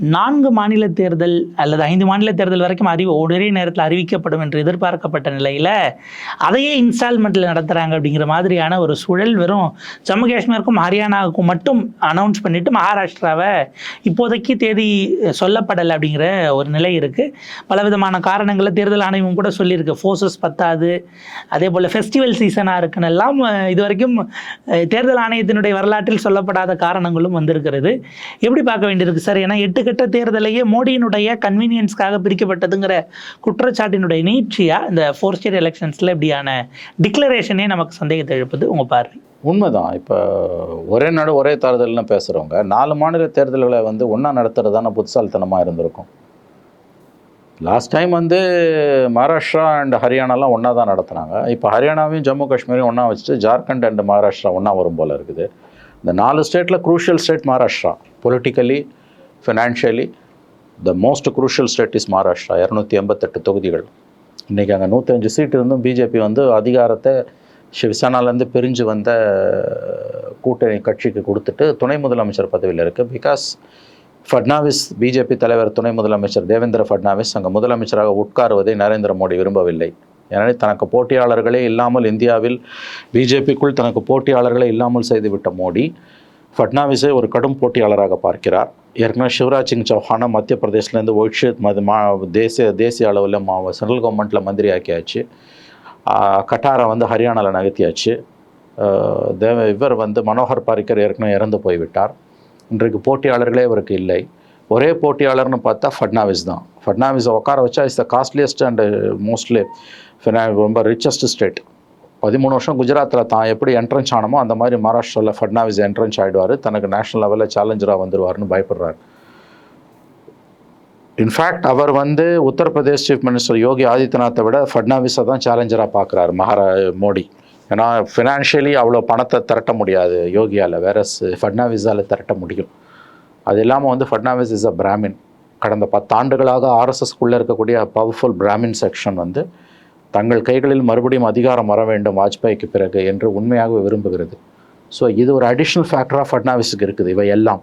நான்கு மாநில தேர்தல் அல்லது ஐந்து மாநில தேர்தல் வரைக்கும் அறிவு ஒரே நேரத்தில் அறிவிக்கப்படும் என்று எதிர்பார்க்கப்பட்ட நிலையில் அதையே இன்ஸ்டால்மெண்ட்டில் நடத்துகிறாங்க அப்படிங்கிற மாதிரியான ஒரு சூழல் வெறும் ஜம்மு காஷ்மீருக்கும் ஹரியானாவுக்கும் மட்டும் அனௌன்ஸ் பண்ணிட்டு மகாராஷ்டிராவை இப்போதைக்கு தேதி சொல்லப்படலை அப்படிங்கிற ஒரு நிலை இருக்குது பலவிதமான காரணங்களை தேர்தல் ஆணையம் கூட சொல்லியிருக்கு. ஃபோர்ஸஸ் பத்தாது. அதே போல் ஃபெஸ்டிவல் சீசனாக இருக்குன்னு எல்லாம் இது வரைக்கும் தேர்தல் ஆணையத்தினுடைய வரலாற்றில் சொல்லப்படாத காரணங்களும் வந்திருக்கிறது. எப்படி பார்க்க வேண்டியிருக்கு சார்? ஏன்னா எட்டு கட்ட தேர்தலையே மோடியினுடைய கன்வீனியன்ஸ்க்காக பிரிக்கப்பட்டதுங்கிற குற்றச்சாட்டினுடைய நீட்சியாக இந்த ஃபோர் ஸ்டேட் எலெக்ஷன்ஸில் இப்படியான டிக்ளரேஷனே நமக்கு சந்தேகத்தை எழுப்புது. உங்கள் பார்வை? உண்மைதான். இப்போ ஒரே நாடு ஒரே தேர்தல்னு பேசுகிறவங்க நாலு மாநில தேர்தல்களை வந்து ஒன்றா நடத்துறது தானே புத்திசாலித்தனமாக இருந்திருக்கும். லாஸ்ட் டைம் வந்து மகாராஷ்டிரா அண்ட் ஹரியானாலாம் ஒன்றா தான் நடத்துனாங்க. இப்போ ஹரியானாவையும் ஜம்மு காஷ்மீரையும் ஒன்றா வச்சுட்டு ஜார்க்கண்ட் அண்ட் மகாராஷ்டிரா ஒன்றா வரும் போல் இருக்குது. இந்த நாலு ஸ்டேட்டில் crucial state Maharashtra. Politically financially the most crucial state is Maharashtra இரநூத்தி எண்பத்தெட்டு தொகுதிகள். இன்றைக்கி அங்கே நூற்றஞ்சு சீட் இருந்தும் பிஜேபி வந்து அதிகாரத்தை சிவசேனாலேருந்து பிரிஞ்சு வந்த கூட்டணி கட்சிக்கு கொடுத்துட்டு துணை முதலமைச்சர் பதவியில் இருக்குது பிகாஸ் ஃபட்னாவிஸ் பிஜேபி தலைவர் துணை முதலமைச்சர் தேவேந்திர ஃபட்னாவிஸ் அங்கே முதலமைச்சராக உட்காருவதை நரேந்திர மோடி விரும்பவில்லை. எனவே தனக்கு போட்டியாளர்களே இல்லாமல் இந்தியாவில் பிஜேபிக்குள் தனக்கு போட்டியாளர்களே இல்லாமல் செய்துவிட்ட மோடி ஃபட்னாவிஸை ஒரு கடும் போட்டியாளராக பார்க்கிறார். ஏற்கனவே சிவராஜ் சிங் சௌஹானை மத்திய பிரதேஷ்லேருந்து ஒழிச்சு மது மா தேசிய தேசிய அளவில் மா சென்ட்ரல் கவர்மெண்ட்டில் மந்திரி ஆக்கியாச்சு கட்டாரை வந்து ஹரியானாவில் நகர்த்தியாச்சு. தேவ இவர் வந்து மனோகர் பாரிக்கர் ஏற்கனவே இறந்து போய்விட்டார். இன்றைக்கு போட்டியாளர்களே இவருக்கு இல்லை. ஒரே போட்டியாளர்னு பார்த்தா ஃபட்னாவிஸ் தான். ஃபட்னாவிஸை உட்கார வச்சா is the costliest and mostly ரொம்ப ரிச்சஸ்ட் ஸ்டேட் பதிமூணு வருஷம் குஜராத்தில் தான் எப்படி என்ட்ரன்ஸ் ஆனமோ அந்த மாதிரி மகாராஷ்டிராவில் ஃபட்னாவிஸ் என்ட்ரன்ஸ் ஆகிடுவார் தனக்கு நேஷனல் லெவலில் சேலஞ்சராக வந்துடுவார்னு பயப்படுறாரு. இன்ஃபேக்ட் அவர் வந்து உத்தரப்பிரதேஷ் சீஃப் மினிஸ்டர் யோகி ஆதித்யநாத்தை விட ஃபட்னாவிஸை தான் சேலஞ்சராக பார்க்குறாரு மகாரா மோடி. ஏன்னா ஃபினான்ஷியலி அவ்வளோ பணத்தை திரட்ட முடியாது யோகியால். வேற ஃபட்னாவிஸால் திரட்ட முடியும். அது இல்லாமல் வந்து ஃபட்னாவிஸ் இஸ் அ பிராமின் கடந்த பத்தாண்டுகளாக ஆர்எஸ்எஸ்குள்ளே இருக்கக்கூடிய பவர்ஃபுல் பிராமின் செக்ஷன் வந்து தங்கள் கைகளில் மறுபடியும் அதிகாரம் வர வேண்டும் வாஜ்பாய்க்கு பிறகு என்று உண்மையாக விரும்புகிறது. ஸோ இது ஒரு அடிஷ்னல் ஃபேக்டராக ஃபட்னாவிஸுக்கு இருக்குது இவை எல்லாம்.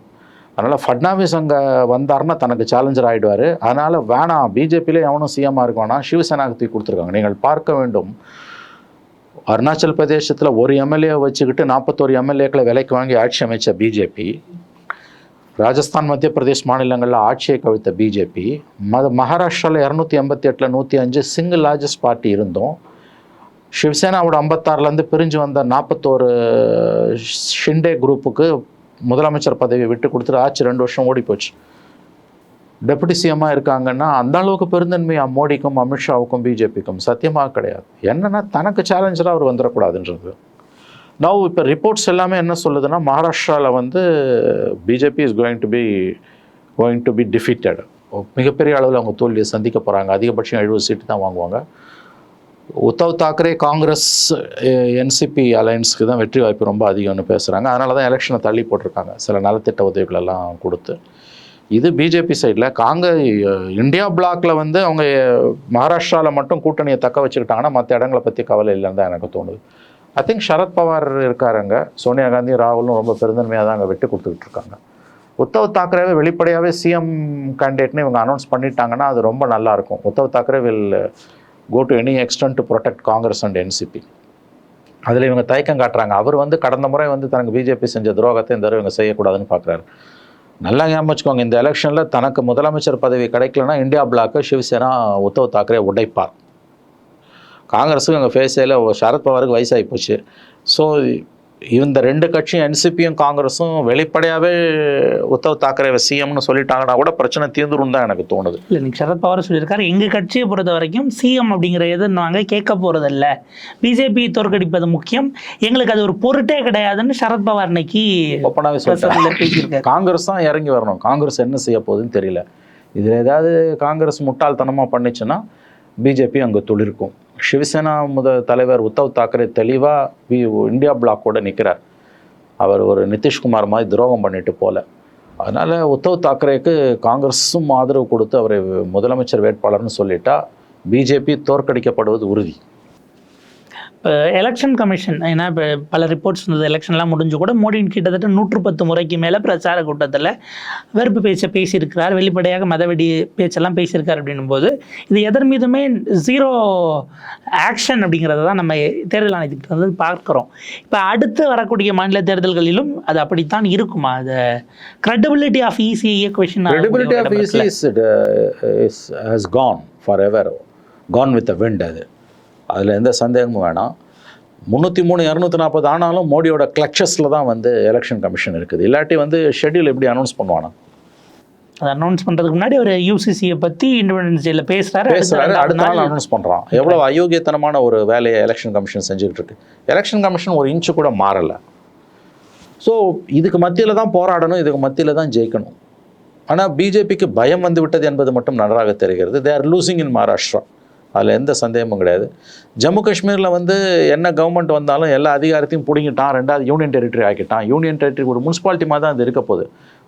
அதனால் ஃபட்னாவிஸ் அங்கே வந்தார்னா தனக்கு சேலஞ்சர் ஆகிடுவார் அதனால் வேணாம் பிஜேபியிலே எவனும் சிஎம்மாக இருக்க வேணாம் சிவசேனாக்கு தூக்கி கொடுத்துருக்காங்க. நீங்கள் பார்க்க வேண்டும். அருணாச்சல் பிரதேசத்தில் ஒரு எம்எல்ஏ வச்சுக்கிட்டு நாற்பத்தோரு எம்எல்ஏக்களை விலைக்கு வாங்கி ஆட்சி அமைச்ச பிஜேபி ராஜஸ்தான் மத்திய பிரதேஷ் மாநிலங்களில் ஆட்சியை கவிழ்த்த பிஜேபி ம மகாராஷ்டிராவில் இரநூத்தி எண்பத்தி எட்டில் நூற்றி அஞ்சு சிங்கிள் லார்ஜஸ்ட் பார்ட்டி இருந்தோம் சிவசேனாவோட ஐம்பத்தாறுலேருந்து பிரிஞ்சு வந்த நாற்பத்தோரு ஷிண்டே குரூப்புக்கு முதலமைச்சர் பதவியை விட்டு கொடுத்துட்டு ஆட்சி ரெண்டு வருஷம் ஓடி போச்சு. டெபுட்டி சிஎம்மாக இருக்காங்கன்னா அந்த அளவுக்கு பெருந்தன்மையாக மோடிக்கும் அமித்ஷாவுக்கும் பிஜேபிக்கும் சத்தியமாக கிடையாது. என்னன்னா தனக்கு சேலஞ்சராக அவர் வந்துடக்கூடாதுன்றது. நான் இப்போ ரிப்போர்ட்ஸ் எல்லாமே என்ன சொல்லுதுன்னா மகாராஷ்டிராவில் வந்து BJP is going to be going to be defeated மிகப்பெரிய அளவில் அவங்க தோல்வியை சந்திக்க போகிறாங்க அதிகபட்சம் எழுபது சீட்டு தான் வாங்குவாங்க. உத்தவ் தாக்கரே காங்கிரஸ் என்சிபி அலையன்ஸுக்கு தான் வெற்றி வாய்ப்பு ரொம்ப அதிகம்னு பேசுகிறாங்க அதனால தான் எலெக்ஷனை தள்ளி போட்டிருக்காங்க. சில நலத்திட்ட உதவிகளெல்லாம் கொடுத்து. இது பிஜேபி சைடில் காங்க இந்தியா பிளாக்ல வந்து அவங்க மகாராஷ்டிராவில் மட்டும் கூட்டணியை தக்க வச்சுக்கிட்டாங்கன்னா மற்ற இடங்களை பற்றி கவலை இல்லைன்னு தான் எனக்கு தோணுது. ஐ திங்க் சரத்பவார் இருக்காருங்க. சோனியா காந்தி ராகுலும் ரொம்ப பெருந்தன்மையாக தான் அங்கே விட்டு கொடுத்துக்கிட்டு இருக்காங்க உத்தவ் தாக்கரேவை வெளிப்படையாகவே சிஎம் கேண்டிடேட்னு இவங்க அனௌன்ஸ் பண்ணிட்டாங்கன்னா அது ரொம்ப நல்லாயிருக்கும். Uddhav Thackeray will go to any extent to protect Congress and NCP அதில் இவங்க தயக்கம் காட்டுறாங்க. அவர் வந்து கடந்த முறை வந்து தனக்கு பிஜேபி செஞ்ச துரோகத்தை இந்த தடவை இவங்க செய்யக்கூடாதுன்னு பார்க்குறாரு. நல்லா ஞாபகம் வச்சுக்கோங்க இந்த எலெக்ஷனில் தனக்கு முதலமைச்சர் பதவி கிடைக்கலன்னா இந்தியா பிளாக்கு சிவசேனா உத்தவ் தாக்கரே உடைப்பார். காங்கிரஸுக்கு அங்கே ஃபேஸேல சரத்பவாருக்கு வயசாகி போச்சு. ஸோ இந்த ரெண்டு கட்சியும் என்சிபியும் காங்கிரஸும் வெளிப்படையாகவே உத்தவ் தாக்கரே சிஎம்னு சொல்லிட்டாங்கன்னா கூட பிரச்சனை தீர்ந்துரும் தான் எனக்கு தோணுது. இல்லை இன்னைக்கு சரத்பவார் சொல்லியிருக்காரு. எங்கள் கட்சியை பொறுத்த வரைக்கும் சிஎம் அப்படிங்கிற எது நாங்கள் கேட்க போகிறதில்ல பிஜேபி தோற்கடிப்பது முக்கியம். எங்களுக்கு அது ஒரு பொருட்டே கிடையாதுன்னு சரத்பவார் இன்னைக்கு பிரசத்தில் பேசியிருக்காரு. காங்கிரஸ் தான் இறங்கி வரணும். காங்கிரஸ் என்ன செய்ய போகுதுன்னு தெரியல. இதில் ஏதாவது காங்கிரஸ் முட்டாள்தனமாக பண்ணுச்சுன்னா பிஜேபி அங்கே துளிர்க்கும். சிவசேனா முத தலைவர் உத்தவ் தாக்கரே தெளிவாக வி இந்தியா பிளாக்கோட நிற்கிறார் அவர் ஒரு நிதிஷ்குமார் மாதிரி துரோகம் பண்ணிட்டு போல. அதனால் உத்தவ் தாக்கரேக்கு காங்கிரஸும் ஆதரவு கொடுத்து அவரை முதலமைச்சர் வேட்பாளர்னு சொல்லிட்டா பிஜேபி தோற்கடிக்கப்படுவது உறுதி. இப்போ எலெக்ஷன் கமிஷன் ஏன்னா இப்போ பல ரிப்போர்ட்ஸ் இருந்தது எலெக்ஷன்லாம் முடிஞ்சு கூட மோடியின் கிட்டத்தட்ட நூற்று பத்து முறைக்கு மேலே பிரச்சார கூட்டத்தில் வெறுப்பு பேச்சை பேசியிருக்கிறார் வெளிப்படையாக மதவெடி பேச்செல்லாம் பேசியிருக்கார் அப்படின்னும் போது இது எதன் மீதுமே ஜீரோ ஆக்ஷன் அப்படிங்கிறத தான் நம்ம தேர்தல் ஆணையத்துக்கிட்ட வந்து பார்க்குறோம். இப்போ அடுத்து வரக்கூடிய மாநில தேர்தல்களிலும் அது அப்படித்தான் இருக்குமா? அது credibility of ECI question of EC is, uh, is has gone forever. Gone with the wind அது. அதில் எந்த சந்தேகமும் வேணாம். முந்நூற்றி மூணு இரநூத்தி நாற்பது ஆனாலும் மோடியோட கிளச்சஸில் தான் வந்து எலெக்ஷன் கமிஷன் இருக்குது. இல்லாட்டி வந்து ஷெட்யூல் எப்படி அனௌன்ஸ் பண்ணுவானா? அதை அனௌன்ஸ் பண்ணுறதுக்கு முன்னாடி ஒரு யூசிசியை பற்றி இண்டிபெண்டன்ஸ் டேல பேசுகிறாரு பேசுகிறாரு அடுத்த நாள் அனௌன்ஸ் பண்ணுறான் எவ்வளோ அயோக்கியத்தனமான ஒரு வேலையை எலெக்ஷன் கமிஷன் செஞ்சுக்கிட்டு இருக்கு. எலெக்ஷன் கமிஷன் ஒரு இன்ச்சு கூட மாறலை. ஸோ இதுக்கு மத்தியில் தான் போராடணும் இதுக்கு மத்தியில் தான் ஜெயிக்கணும். ஆனால் பிஜேபிக்கு பயம் வந்து விட்டது என்பது மட்டும் நன்றாக தெரிகிறது. They are losing in Maharashtra அதில் எந்த சந்தேகமும் கிடையாது. ஜம்மு காஷ்மீரில் வந்து என்ன கவர்மெண்ட் வந்தாலும் எல்லா அதிகாரத்தையும் பிடிங்கிட்டான் ரெண்டாவது யூனியன் டெரிட்டரி ஆக்கிட்டான். யூனியன் டெரிட்டரி ஒரு முனிசிபாலிட்டி மாதிரி தான் அது இருக்க போகுது.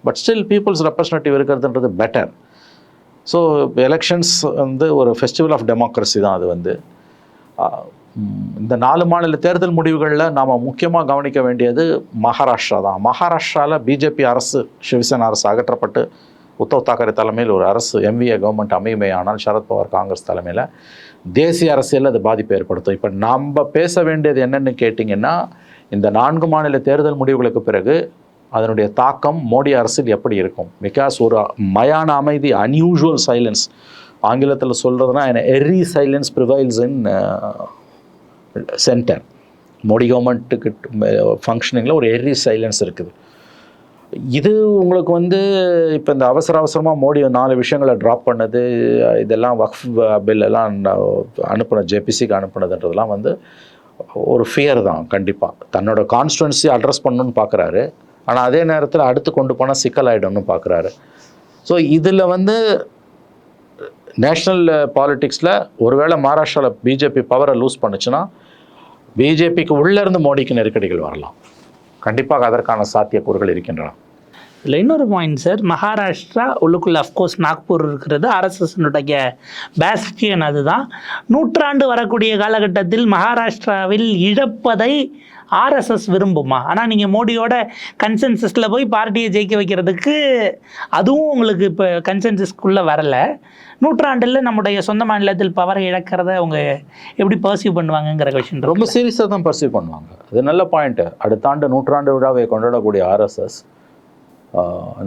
பட் ஸ்டில் பீப்புள்ஸ் ரெப்ரஸன்டேட்டிவ் இருக்கிறதுன்றது பெட்டர் ஸோ எலெக்ஷன்ஸ் வந்து ஒரு ஃபெஸ்டிவல் ஆஃப் டெமோக்ரஸி தான் அது வந்து. இந்த நாலு மாநில தேர்தல் முடிவுகளில் நாம் முக்கியமாக கவனிக்க வேண்டியது மகாராஷ்டிரா தான். மகாராஷ்டிராவில் பிஜேபி அரசு சிவசேனா அரசு அகற்றப்பட்டு உத்தவ் தாக்கரே தலைமையில் ஒரு அரசு எம்விஏ கவர்மெண்ட் அமையுமே ஆனால் சரத்பவார் காங்கிரஸ் தலைமையில் தேசிய அரசியலில் அது பாதிப்பை ஏற்படுத்தும். இப்போ நம்ம பேச வேண்டியது என்னென்னு கேட்டிங்கன்னா இந்த நான்கு மாநில தேர்தல் முடிவுகளுக்கு பிறகு அதனுடைய தாக்கம் மோடி அரசில் எப்படி இருக்கும்? பிகாஸ் ஒரு மயான அமைதி அன்யூஷுவல் சைலன்ஸ் ஆங்கிலத்தில் சொல்கிறதுனா eerie silence prevails in centre Modi கவர்மெண்ட்டுக்கு ஃபங்க்ஷனிங்கில் uh, ஒரு எர்ரி சைலன்ஸ் இருக்குது. இது உங்களுக்கு வந்து இப்போ இந்த அவசர அவசரமாக மோடி நாலு விஷயங்களை ட்ராப் பண்ணது இதெல்லாம் வக்ஃப் பில் எல்லாம் அனுப்புன ஜேபிசிக்கு அனுப்புனதுன்றதெல்லாம் வந்து ஒரு ஃபியர் தான் கண்டிப்பாக தன்னோட கான்ஸ்டுவன்சி அட்ரஸ் பண்ணணும்னு பார்க்குறாரு ஆனால் அதே நேரத்தில் அடுத்து கொண்டு போனால் சிக்கலாயிடும்னு பார்க்குறாரு ஸோ இதில் வந்து நேஷ்னல் பாலிட்டிக்ஸில் ஒருவேளை மகாராஷ்டிராவில் பிஜேபி பவரை லூஸ் பண்ணுச்சுன்னா பிஜேபிக்கு உள்ளேருந்து மோடிக்கு நெருக்கடிகள் வரலாம். கண்டிப்பாக அதற்கான சாத்தியக்கூறுகள் இருக்கின்றன. இதில் இன்னொரு பாயிண்ட் சார் மகாராஷ்டிரா உள்ளுக்குள்ளே அஃப்கோர்ஸ் நாக்பூர் இருக்கிறது. ஆர்எஸ்எஸ்னுடைய பேஸ்டியன் அதுதான். நூற்றாண்டு வரக்கூடிய காலகட்டத்தில் மகாராஷ்டிராவில் இழப்பதை ஆர்எஸ்எஸ் விரும்புமா? ஆனால் நீங்கள் மோடியோட கன்சென்சஸில் போய் பார்ட்டியை ஜெயிக்க வைக்கிறதுக்கு அதுவும் உங்களுக்கு இப்போ கன்சென்சஸ்க்குள்ளே வரலை. நூற்றாண்டில் நம்முடைய சொந்த மாநிலத்தில் பவரை இழக்கிறத அவங்க எப்படி பர்சீவ் பண்ணுவாங்கங்கிற கொஷின் ரொம்ப சீரியஸாக தான் பர்சீவ் பண்ணுவாங்க. அது நல்ல பாயிண்ட்டு அடுத்த ஆண்டு நூற்றாண்டு விழாவை கொண்டாடக்கூடிய ஆர்எஸ்எஸ்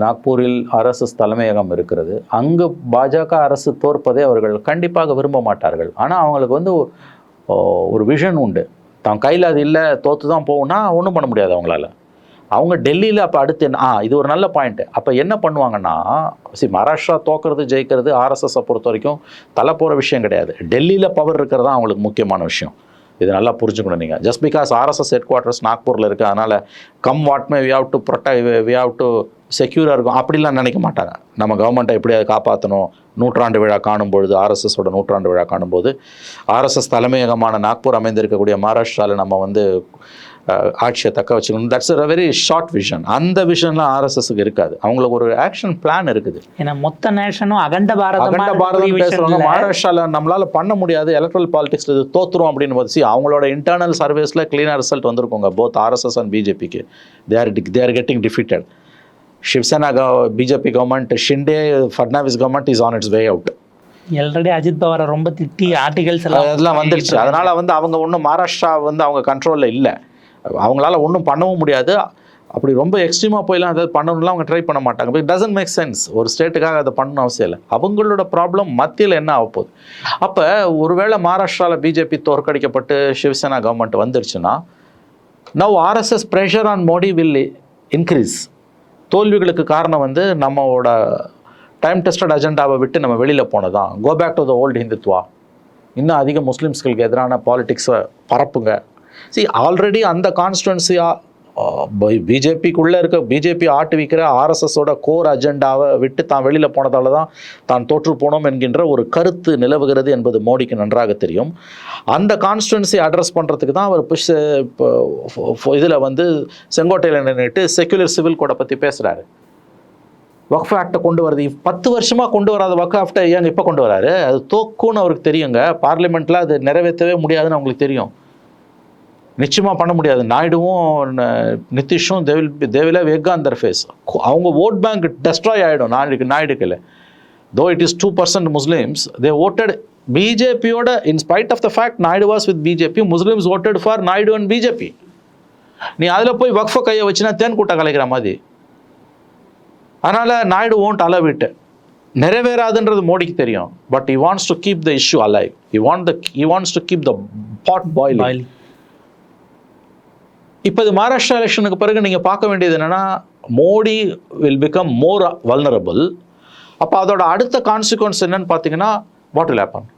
நாக்பூரில் ஆர்எஸ்எஸ் தலைமையகம் இருக்கிறது. அங்கு பாஜக அரசு தோற்பதை அவர்கள் கண்டிப்பாக விரும்ப மாட்டார்கள். ஆனால் அவங்களுக்கு வந்து ஒரு விஷன் உண்டு. தான் கையில் அது இல்லை தோற்று தான் போகும்னா ஒன்றும் பண்ண முடியாது அவங்களால. அவங்க டெல்லியில் அப்போ அடுத்து என்ன ஆ இது ஒரு நல்ல பாயிண்ட்டு அப்போ என்ன பண்ணுவாங்கன்னா சி மகாராஷ்டிரா தோக்கிறது ஜெயிக்கிறது ஆர்எஸ்எஸை பொறுத்த வரைக்கும் தலை போகிற விஷயம் கிடையாது. டெல்லியில் பவர் இருக்கிறது தான் அவங்களுக்கு முக்கியமான விஷயம். இது நல்லா புரிஞ்சுக்கணும் நீங்கள் just because RSS headquarters நாக்பூரில் இருக்குது அதனால் come what may we have to protect we have to செக்யூராக இருக்கும். அப்படிலாம் நினைக்க மாட்டாங்க. நம்ம கவர்மெண்ட்டை எப்படியாவது காப்பாற்றணும் நூற்றாண்டு விழா காணும் பொழுது ஆர்எஸ்எஸோட நூற்றாண்டு விழா காணும்போது ஆர்எஸ்எஸ் தலைமையகமான நாக்பூர் அமைந்திருக்கக்கூடிய மகாராஷ்டிராவில் நம்ம வந்து ஆட்சியை தக்க வச்சுக்கணும். That's a very short vision அந்த விஷன்லாம் ஆர்எஸ்எஸ்க்கு இருக்காது. அவங்களுக்கு ஒரு ஆக்ஷன் பிளான் இருக்குது. ஏன்னா மொத்த நேஷனும் அகண்ட பாரதமா அகண்ட பாரதம் பேசுறவங்க மகாராஷ்டிரால நம்மளால பண்ண முடியாது. எலக்ட்ரல் பாலிடிக்ஸ் இது தோத்துரும் அப்படின்னு see, அவங்களோட இன்டர்னல் சர்வீஸ்ல கிளீனாக ரிசல்ட் வந்திருக்குங்க. போத் ஆர்எஸ்எஸ் அண்ட் பிஜேபிக்கு they are they are getting defeated Shiv Sena BJP government Shinde Fadnavis government is on its way out already Ajit பவாரை ரொம்ப திட்டி ஆர்டிகல்ஸ் எல்லாம் வந்துடுச்சு அதனால வந்து அவங்க ஒன்றும் மகாராஷ்டிரா வந்து அவங்க கண்ட்ரோலில் இல்லை. அவங்களால ஒன்றும் பண்ணவும் முடியாது. அப்படி ரொம்ப எக்ஸ்ட்ரீமாக போயெல்லாம் அதை பண்ணணும்லாம் அவங்க ட்ரை பண்ண மாட்டாங்க. இட் டசன்ட் மேக் சென்ஸ் ஒரு ஸ்டேட்டுக்காக அதை பண்ணணும் அவசியம் இல்லை. அவங்களோட ப்ராப்ளம் மத்தியில் என்ன ஆக போகுது? அப்போ ஒருவேளை மகாராஷ்டிராவில் பிஜேபி தோற்கடிக்கப்பட்டு சிவசேனா கவர்மெண்ட் வந்துருச்சுன்னா now RSS pressure on Modi will increase தோல்விகளுக்கு காரணம் வந்து நம்மளோட டைம் டெஸ்டட் அஜெண்டாவை விட்டு நம்ம வெளியில் போனதான் go back to the old Hindutva இன்னும் அதிக முஸ்லீம்ஸ்களுக்கு எதிரான பாலிட்டிக்ஸை பரப்புங்க. சி ஆல்ரெடி அந்த கான்ஸ்டுவன்சியாக பிஜேபிக்குள்ளே uh, இருக்க பிஜேபி ஆட்டு வைக்கிற ஆர்எஸ்எஸோட கோர் அஜெண்டாவை விட்டு தான் வெளியில் போனதால தான் தான் தோற்று போனோம் என்கின்ற ஒரு கருத்து நிலவுகிறது என்பது மோடிக்கு நன்றாக தெரியும். அந்த கான்ஸ்டுவன்சி அட்ரஸ் பண்ணுறதுக்கு தான் அவர் புஷ் இப்போ இதில் வந்து செங்கோட்டையில் நின்றுட்டு செக்யுலர் சிவில் கோடை பற்றி பேசுகிறாரு வக்ஃப் ஆக்டை கொண்டு வரது பத்து வருஷமாக கொண்டு வராத வக்ஃப் ஆக்டை ஏங்க இப்போ கொண்டு வராரு? அது தோக்குன்னு அவருக்கு தெரியுங்க. பார்லிமெண்ட்டில் அது நிறைவேற்றவே முடியாதுன்னு அவங்களுக்கு தெரியும். நிச்சயமாக பண்ண முடியாது. நாயுடுவும் நிதிஷும் தேவில் தேவில வேகாந்தர் ஃபேஸ் அவங்க ஓட் பேங்க் டெஸ்ட்ராய் ஆகிடும் நாயுடுக்கு நாயுடுக்கில். Though it is two percent Muslims they voted பிஜேபியோட in spite of the fact Naidu was with BJP Muslims voted for Naidu and BJP நீ அதில் போய் வக்ஃப கையை வச்சுனா தேன் கூட்டம் கலைக்கிற மாதிரி. அதனால் நாயுடு ஓன்ட் அளவிட்டு நிறைவேறாதுன்றது மோடிக்கு தெரியும். But he wants to keep the issue alive he want the he wants to keep the pot boil இப்போ இது மகாராஷ்டிரா எலெக்ஷனுக்கு பிறகு நீங்கள் பார்க்க வேண்டியது என்னென்னா Modi will become more vulnerable அப்போ அதோட அடுத்த கான்சிக்வன்ஸ் என்னன்னு பார்த்தீங்கன்னா what will happen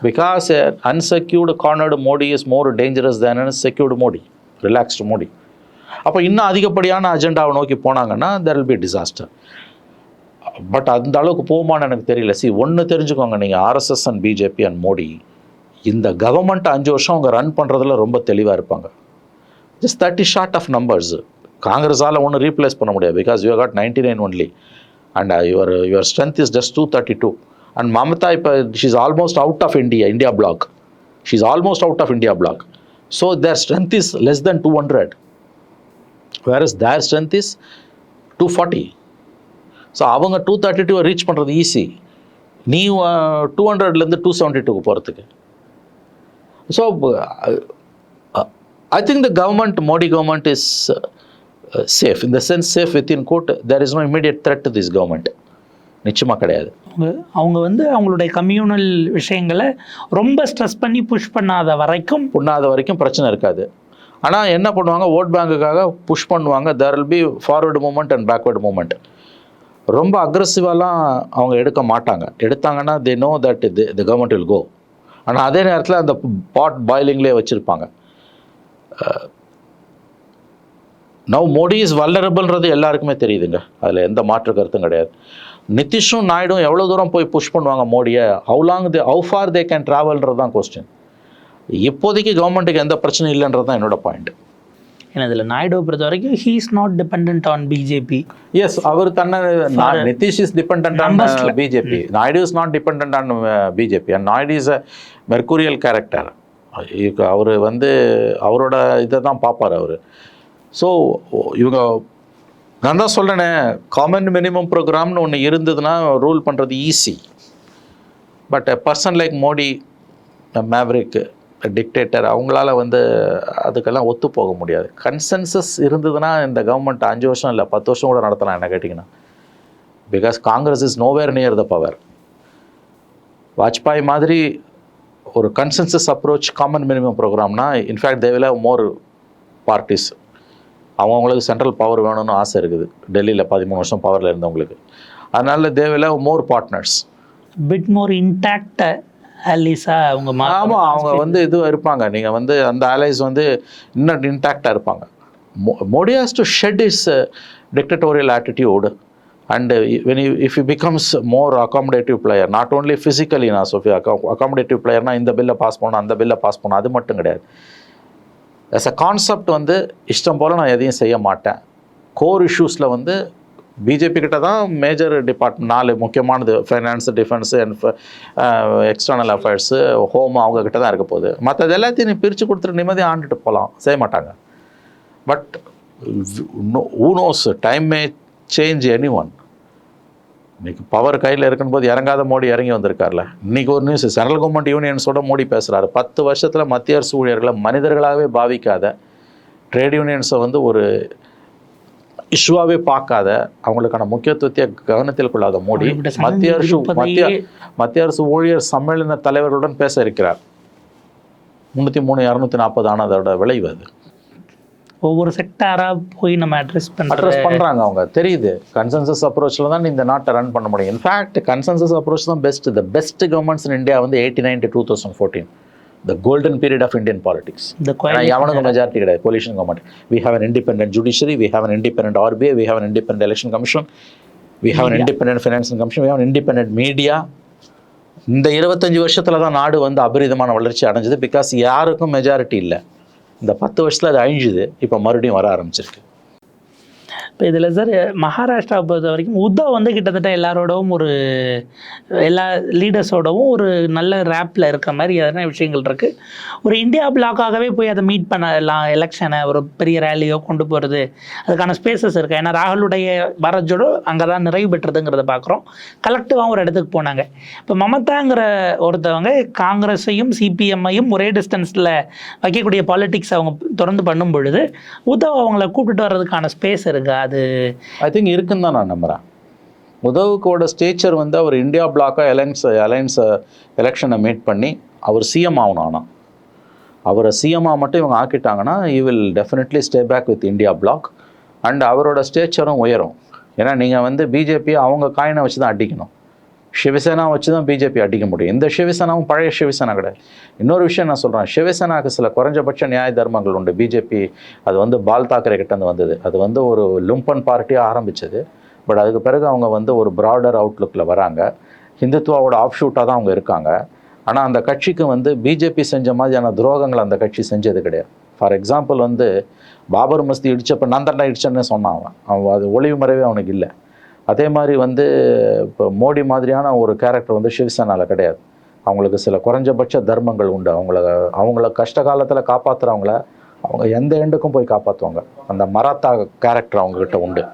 because unsecured cornered Modi is more dangerous than secured Modi relaxed Modi அப்போ இன்னும் அதிகப்படியான அஜெண்டாவை நோக்கி போனாங்கன்னா there will be disaster but அந்த அளவுக்கு போகுமான்னு எனக்கு தெரியல. சி ஒன்று தெரிஞ்சுக்கோங்க நீங்கள் RSS and BJP and Modi இந்த கவர்மெண்ட் அஞ்சு வருஷம் அவங்க ரன் பண்ணுறதுல ரொம்ப தெளிவாக இருப்பாங்க. Just thirty short of numbers காங்கிரஸால் ஒன்றும் ரீப்ளேஸ் பண்ண முடியாது. Because you got ninety nine only and your your strength is just two thirty two and Mamata இப்போ she's almost out of India India bloc she's almost out of India bloc so their strength is less than two hundred where is their strength is two forty so அவங்க two thirty two reach பண்ணுறது easy நீ two ஹண்ட்ரட்லேருந்து two seventy டூக்கு போகிறதுக்கு so I think the government Modi government is safe இந்த sense safe with in quote there is no immediate threat to this government நிச்சயமாக கிடையாது. அவங்க அவங்க வந்து அவங்களுடைய கம்யூனல் விஷயங்களை ரொம்ப ஸ்ட்ரெஸ் பண்ணி புஷ் பண்ணாத வரைக்கும் புண்ணாத வரைக்கும் பிரச்சனை இருக்காது. ஆனால் என்ன பண்ணுவாங்க? ஓட் பேங்குக்காக புஷ் பண்ணுவாங்க. There will be forward movement and backward movement ரொம்ப அக்ரஸிவாலாம் அவங்க எடுக்க மாட்டாங்க. எடுத்தாங்கன்னா they know that the government will go ஆனால் அதே நேரத்தில் அந்த பாட் பாயிலிங்லேயே வச்சுருப்பாங்க. நவ் மோடி இஸ் வல்லரபிள்ன்றது எல்லாருக்குமே தெரியுதுங்க. அதில் எந்த மாற்று கருத்தும் கிடையாது. நிதிஷும் நாயுடும் எவ்வளோ தூரம் போய் புஷ் பண்ணுவாங்க மோடியை? How long they how far they can ட்ராவல்ன்றது தான் கொஸ்டின் இப்போதைக்கு கவர்மெண்ட்டுக்கு எந்த பிரச்சனையும் இல்லைன்றது தான் என்னோட பாயிண்ட் ஏன்னா இதில் நாயுடுவை பொறுத்த வரைக்கும் he is not depend on BJP as அவர் தன்னை Nitish is depend on. BJP Naidu is not depend on BJP and Naidu is a mercurial character அவர் வந்து அவரோட இதை தான் பார்ப்பார் அவர். ஸோ இவங்க நான் தான் சொல்கிறேனே காமன் மினிமம் ப்ரோக்ராம்னு ஒன்று இருந்ததுன்னா ரூல் பண்ணுறது easy but a person like Modi maverick dictator அவங்களால வந்து அதுக்கெல்லாம் ஒத்து போக முடியாது. கன்சென்சஸ் இருந்ததுன்னா இந்த கவர்மெண்ட் அஞ்சு வருஷம் இல்லை பத்து வருஷம் கூட நடத்தலாம் என்ன கேட்டிங்கன்னா. Because Congress is nowhere near the power Vajpayee மாதிரி ஒரு கன்சென்சஸ் அப்ரோச் காமன் மினிமம் ப்ரோக்ராம்னா இன்ஃபேக்ட் தேவையில் மோர் பார்ட்டிஸ் அவங்கவுங்களுக்கு சென்ட்ரல் பவர் வேணும்னு ஆசை இருக்குது. டெல்லியில் பதிமூணு வருஷம் பவரில் இருந்தவங்களுக்கு. அதனால தேவையில் more partners bit more intact அலிசா அவங்க ஆமாம் அவங்க வந்து இது இருப்பாங்க. நீங்கள் வந்து அந்த அலைஸ் வந்து இன்னும் இன்டாக்டாக இருப்பாங்க. Modi has to shed is dictatorial attitude and when if you becomes more accommodative player not only physically நான் சோஃபி அகாமடேட்டிவ் பிளேயர்னா இந்த பில்லை பாஸ் பண்ணணும் அந்த பில்லை பாஸ் பண்ணணும் அது மட்டும் கிடையாது. As அ கான்செப்ட் வந்து இஷ்டம் போல் நான் எதையும் செய்ய மாட்டேன். கோர் இஷ்யூஸில் வந்து பிஜேபி கிட்ட தான் மேஜர் டிபார்ட்மெண்ட் நாலு முக்கியமானது finance defence and external affairs home அவங்க கிட்ட தான் இருக்க போகுது. மற்றது எல்லாத்தையும் நீ பிரித்து கொடுத்துட்டு நிம்மதியாக ஆண்டுட்டு போகலாம் செய்ய மாட்டாங்க. But who knows time may change any one இன்னைக்கு பவர் கையில் இருக்கும்போது இறங்காத மோடி இறங்கி வந்திருக்கார்ல. இன்னைக்கு ஒரு நியூஸ் சென்ட்ரல் கவர்மெண்ட் யூனியன்ஸோட மோடி பேசுகிறாரு பத்து வருஷத்தில் மத்திய அரசு ஊழியர்களை மனிதர்களாகவே பாவிக்காத ட்ரேட் யூனியன்ஸை வந்து ஒரு இஷ்யூவாகவே பார்க்காத அவங்களுக்கான முக்கியத்துவத்தை கவனத்தில் கொள்ளாத மோடி மத்திய அரசு மத்திய மத்திய அரசு ஊழியர் சம்மேளன தலைவர்களுடன் பேச இருக்கிறார். முந்நூற்றி மூணு இரநூத்தி நாற்பது ஆனதோட விளைவு அது. ஒவ்வொரு செக்டாராக போய் நம்ம அட்ரஸ் அட்ரஸ் பண்ணுறாங்க அவங்க. தெரியுது. கன்சென்சஸ் அப்ரோச்சில் தான் இந்த நாட்டை ரன் பண்ண முடியும். இன்ஃபேக்ட் கன்சென்சஸ் அப்ரோச் தான் best the best governments in India வந்து eighty nine to two thousand fourteen the golden period of Indian politics எவனுக்கு மெஜாரிட்டி கிடையாது. Coalition government we have an independent judiciary we have an independent RBI we have an independent election commission we have an independent finance commission we have independent media இந்த இருபத்தஞ்சு வருஷத்துல தான் நாடு வந்து அபரிதமான வளர்ச்சி அடைஞ்சது பிகாஸ் யாருக்கும் மெஜாரிட்டி இல்லை. இந்த பத்து வருஷத்தில் அது அழிஞ்சுது. இப்போ மறுபடியும் வர ஆரம்பிச்சிருக்கு. இப்போ இதில் சார் மகாராஷ்டிரா பொறுத்த வரைக்கும் உத்தவ் வந்து கிட்டத்தட்ட எல்லாரோடவும் ஒரு எல்லா லீடர்ஸோடவும் ஒரு நல்ல ரேப்பில் இருக்கிற மாதிரி எதனா விஷயங்கள் இருக்குது ஒரு இந்தியா பிளாக்காகவே போய் அதை மீட் பண்ணலாம் எலெக்ஷனை ஒரு பெரிய ரேலியோ கொண்டு போகிறது அதுக்கான ஸ்பேசஸ் இருக்குது ஏன்னா ராகுலுடைய பாரத் அங்கே தான் நிறைவு பெற்றதுங்கிறத பார்க்குறோம் கலெக்டிவாக ஒரு இடத்துக்கு போனாங்க. இப்போ மமதாங்கிற ஒருத்தவங்க காங்கிரஸையும் சிபிஎம்ஐயும் ஒரே டிஸ்டன்ஸில் வைக்கக்கூடிய பாலிட்டிக்ஸ் அவங்க தொடர்ந்து பண்ணும் பொழுது உத்தவ் அவங்கள கூப்பிட்டு வர்றதுக்கான ஸ்பேஸ் இருக்கா? அது ஐ திங்க் இருக்குன்னு தான் நான் நம்புகிறேன் உதவுக்கோட ஸ்டேச்சர் வந்து அவர் இந்தியா பிளாக்காக அலையன்ஸ் அலையன்ஸ் எலெக்ஷனை மீட் பண்ணி அவர் சிஎம் ஆகணும் ஆனால் அவரை சிஎம்மாக மட்டும் இவங்க ஆக்கிட்டாங்கன்னா you will definitely stay back with India bloc and அவரோட ஸ்டேச்சரும் உயரும். ஏன்னா நீங்கள் வந்து பிஜேபி அவங்க காயினை வச்சு தான் அடிக்கணும். சிவசேனா வச்சு தான் பிஜேபி அடிக்க முடியும். இந்த சிவசேனாவும் பழைய சிவசேனா கிடையாது. இன்னொரு விஷயம் நான் சொல்கிறேன் சிவசேனாக்கு சில குறைஞ்சபட்ச நியாய தர்மங்கள் உண்டு. பிஜேபி அது வந்து பால் தாக்கரே கிட்டேருந்து வந்தது. அது வந்து ஒரு லும்பன் பார்ட்டியாக ஆரம்பித்தது பட் அதுக்கு பிறகு அவங்க வந்து ஒரு ப்ராடர் அவுட்லுக்கில் வராங்க. ஹிந்துத்துவாவோட ஆஃப் ஷூட்டாக தான் அவங்க இருக்காங்க. ஆனால் அந்த கட்சிக்கு வந்து பிஜேபி செஞ்ச மாதிரியான துரோகங்கள் அந்த கட்சி செஞ்சது கிடையாது. ஃபார் எக்ஸாம்பிள் வந்து பாபர் மஸ்தி இடித்தப்போ நான் இடிச்சேன்னு சொன்னான் அவன். அவன் அது ஒளிவு மறைவே அவனுக்கு இல்லை. அதே மாதிரி வந்து இப்போ மோடி மாதிரியான ஒரு கேரக்டர் வந்து சிவசேனாவில் கிடையாது. அவங்களுக்கு சில குறைஞ்சபட்ச தர்மங்கள் உண்டு. அவங்கள அவங்கள கஷ்ட காலத்தில் காப்பாற்றுறவங்கள அவங்க எந்த எண்டுக்கும் போய் காப்பாற்றுவாங்க அந்த மராத்தா கேரக்டர் அவங்கக்கிட்ட உண்டு.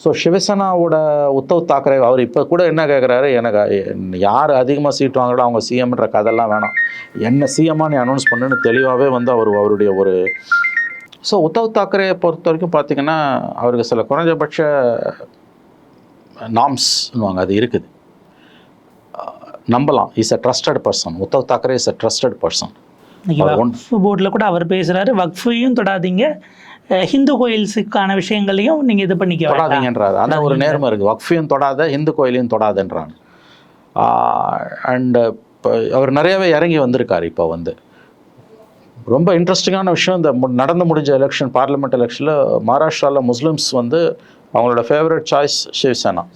ஸோ சிவசேனாவோட உத்தவ் தாக்கரே அவர் இப்போ கூட என்ன கேட்குறாரு எனக்கு யார் அதிகமாக சீட் வாங்குறோ அவங்க சிஎம்ன்ற கதெல்லாம் வேணாம். என்ன சிஎம்மாக நீ அனௌன்ஸ் பண்ணுன்னு தெளிவாகவே வந்து அவர் அவருடைய ஒரு ஸோ உத்தவ் தாக்கரே பொறுத்த வரைக்கும் பார்த்தீங்கன்னா அவருக்கு சில குறைஞ்சபட்ச நாம்ஸ்னுவாங்க அது இருக்குது. நம்பலாம். Is a trusted person Uddhav Thackeray is a trusted person வக்ஃப் போர்டில் கூட அவர் பேசுகிறாரு வக்ஃபையும் தொடாதீங்க. ஹிந்து கோயில்ஸுக்கான விஷயங்களையும் நீங்கள் இது பண்ணிக்க தொடாதீங்கன்றாரு. அந்த ஒரு நேர்மை இருக்குது வக்ஃபையும் தொடாத இந்து கோயிலையும் தொடாதன்றாங்க. அண்டு இப்போ அவர் நிறையவே இறங்கி வந்திருக்காரு இப்போ வந்து. ரொம்ப இன்ட்ரெஸ்டிங்கான விஷயம். இந்த நடந்து முடிஞ்ச எலெக்ஷன் பார்லிமெண்ட் எலெக்ஷனில் மகாராஷ்டிராவில் முஸ்லிம்ஸ் வந்து அவங்களோட ஃபேவரட் சாய்ஸ் சிவசேனா.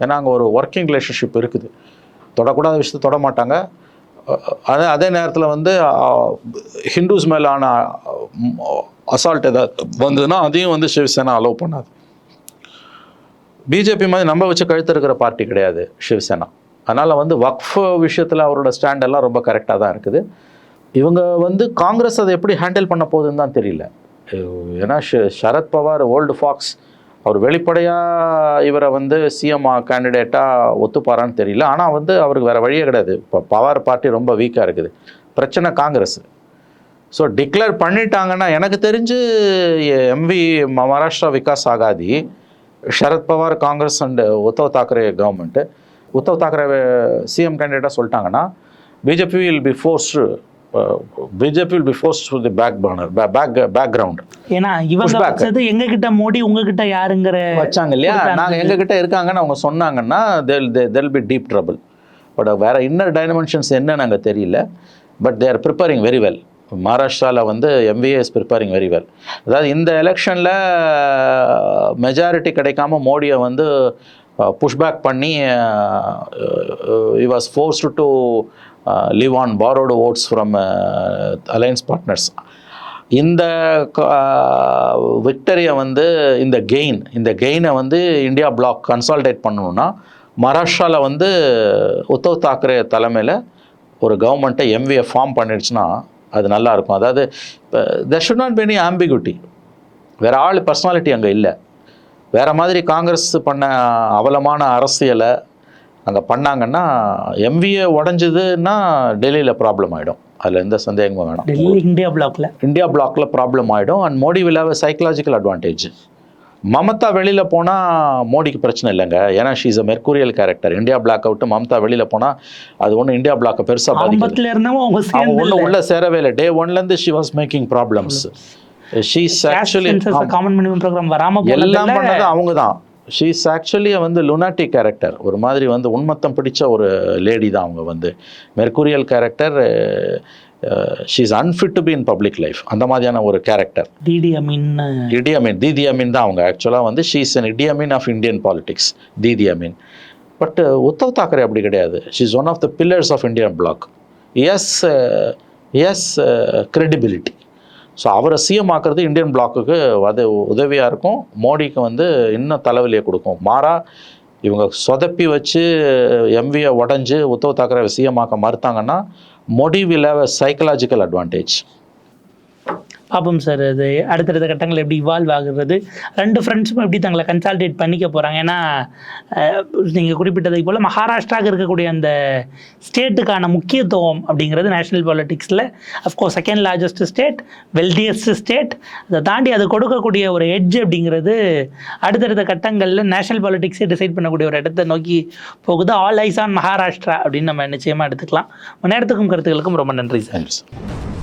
ஏன்னா அங்கே ஒரு ஒர்க்கிங் ரிலேஷன்ஷிப் இருக்குது. தொடக்கூடாத விஷயத்தை தொட மாட்டாங்க. அதே அதே நேரத்தில் வந்து ஹிந்துஸ் மேலான அசால்ட் ஏதாவது வந்ததுன்னா அதையும் வந்து சிவசேனா அலோவ் பண்ணாது. பிஜேபி மாதிரி நம்ம வச்சு கழுத்து இருக்கிற பார்ட்டி கிடையாது சிவசேனா. அதனால் வந்து வக்ஃப் விஷயத்தில் அவரோட ஸ்டாண்ட் எல்லாம் ரொம்ப கரெக்டாக தான் இருக்குது. இவங்க வந்து காங்கிரஸ் அதை எப்படி ஹேண்டில் பண்ண போகுதுன்னு தான் தெரியல. ஏன்னா ஷ- சரத் பவார் ஓல்டு ஃபாக்ஸ் அவர் வெளிப்படையாக இவரை வந்து சிஎம் கேண்டிடேட்டாக ஒத்துப்பாரான்னு தெரியல. ஆனால் வந்து அவருக்கு வேறு வழியே கிடையாது. இப்போ பவார் பார்ட்டி ரொம்ப வீக்காக இருக்குது. பிரச்சனை காங்கிரஸ். ஸோ டிக்ளேர் பண்ணிட்டாங்கன்னா எனக்கு தெரிஞ்சு MV Maharashtra Vikas Aghadi Sharad Pawar Congress and Uddhav Thackeray government Uddhav Thackeray CM கேண்டிடேட்டாக சொல்லிட்டாங்கன்னா BJP will be forced BJP will be force to the back burner back background ஏன்னா இவங்க. வச்சது எங்க கிட்ட மோடி உங்ககிட்ட யாருங்கிற வச்சாங்க இல்லையா? நாங்கள் எங்ககிட்ட இருக்காங்கன்னு அவங்க சொன்னாங்கன்னா they'll they'll be deep trouble but வேற இன்னர் டைமென்ஷன்ஸ் என்னன்னு அங்கே தெரியல. But they are preparing very well மகாராஷ்டிராவில் வந்து MVA is preparing very well அதாவது இந்த எலெக்ஷனில் மெஜாரிட்டி கிடைக்காம மோடியை வந்து புஷ்பேக் பண்ணி he was forced to live on borrowed votes from alliance partners இந்த விக்டரியை வந்து இந்த கெயின் இந்த கெயினை வந்து இந்தியா பிளாக் கன்சால்டேட் பண்ணணும்னா மகாராஷ்டிராவில் வந்து உத்தவ் தாக்கரே தலைமையில் ஒரு கவர்மெண்ட்டை எம்வியை ஃபார்ம் பண்ணிடுச்சுன்னா அது நல்லாயிருக்கும் அதாவது there should not be any ambiguity வேறு ஆள் பர்சனாலிட்டி அங்கே இல்லை. வேற மாதிரி காங்கிரஸ் பண்ண அவலமான அரசியலை அங்கே பண்ணாங்கன்னா எம்விஏ உடஞ்சதுன்னா டெல்லியில் ப்ராப்ளம் ஆகிடும் அதில் எந்த சந்தேகமும் வேணாம். டெல்லி இந்தியா பிளாக்ல இந்தியா பிளாக்ல ப்ராப்ளம் ஆகிடும் and Modi will have a psychological advantage Mamata வெளியில் போனால் மோடிக்கு பிரச்சனை இல்லைங்க. ஏன்னா she's a mercurial character India bloc out Mamata வெளியில் போனால் அது ஒன்றும் இந்தியா பிளாக்கை பெருசாக அவங்க சேர்ந்து உள்ள சேரவே இல்லை. டே ஒன்லேருந்து she was making problems she's actually common minimum program வராம எல்லாம் பண்ணது அவங்க தான் ஷீஸ் ஆக்சுவலி வந்து லுனாட்டிக் கேரக்டர் ஒரு மாதிரி வந்து உண்மத்தம் பிடிச்ச ஒரு லேடி தான் அவங்க வந்து. Mercurial character she's unfit to be in public life அந்த மாதிரியான ஒரு கேரக்டர் டிடி அமீன் இடி அமீன் தீதி அமீன் தான் அவங்க. ஆக்சுவலாக வந்து she's an Idi Amin of Indian politics Didi Amin but Uddhav Thackeray அப்படி கிடையாது. She's one of the pillars of Indian bloc as as credibility. So அவரை சிஎம் இந்தியன் பிளாக்குக்கு அது உதவியாக இருக்கும். மோடிக்கு வந்து இன்னும் தலைவலியை கொடுக்கும். மாறா இவங்க சொதப்பி வச்சு எம்வியை உடஞ்சி Uddhav Thackeray CM மறுத்தாங்கன்னா Modi will have psychological advantage பார்ப்போம் சார் அது அடுத்தடுத்த கட்டங்கள் எப்படி இவால்வ் ஆகுறது? ரெண்டு ஃப்ரெண்ட்ஸும் எப்படி தங்களை கன்சால்டேட் பண்ணிக்க போகிறாங்க ஏன்னா நீங்கள் குறிப்பிட்டதை போல் மகாராஷ்டிராவுக்கு இருக்கக்கூடிய அந்த ஸ்டேட்டுக்கான முக்கியத்துவம் அப்படிங்கிறது national பாலிட்டிக்ஸில் of course second largest state wealthiest state அதை தாண்டி அது கொடுக்கக்கூடிய ஒரு எட்ஜ் அப்படிங்கிறது அடுத்தடுத்த கட்டங்களில் நேஷனல் பாலிட்டிக்ஸே டிசைட் பண்ணக்கூடிய ஒரு இடத்தை நோக்கி போகுது. ஆல் ஐஸ் ஆன் மகாராஷ்டிரா அப்படின்னு நம்ம நிச்சயமாக எடுத்துக்கலாம். நேரத்துக்கும் கருத்துக்களுக்கும் ரொம்ப நன்றி சார். சார்.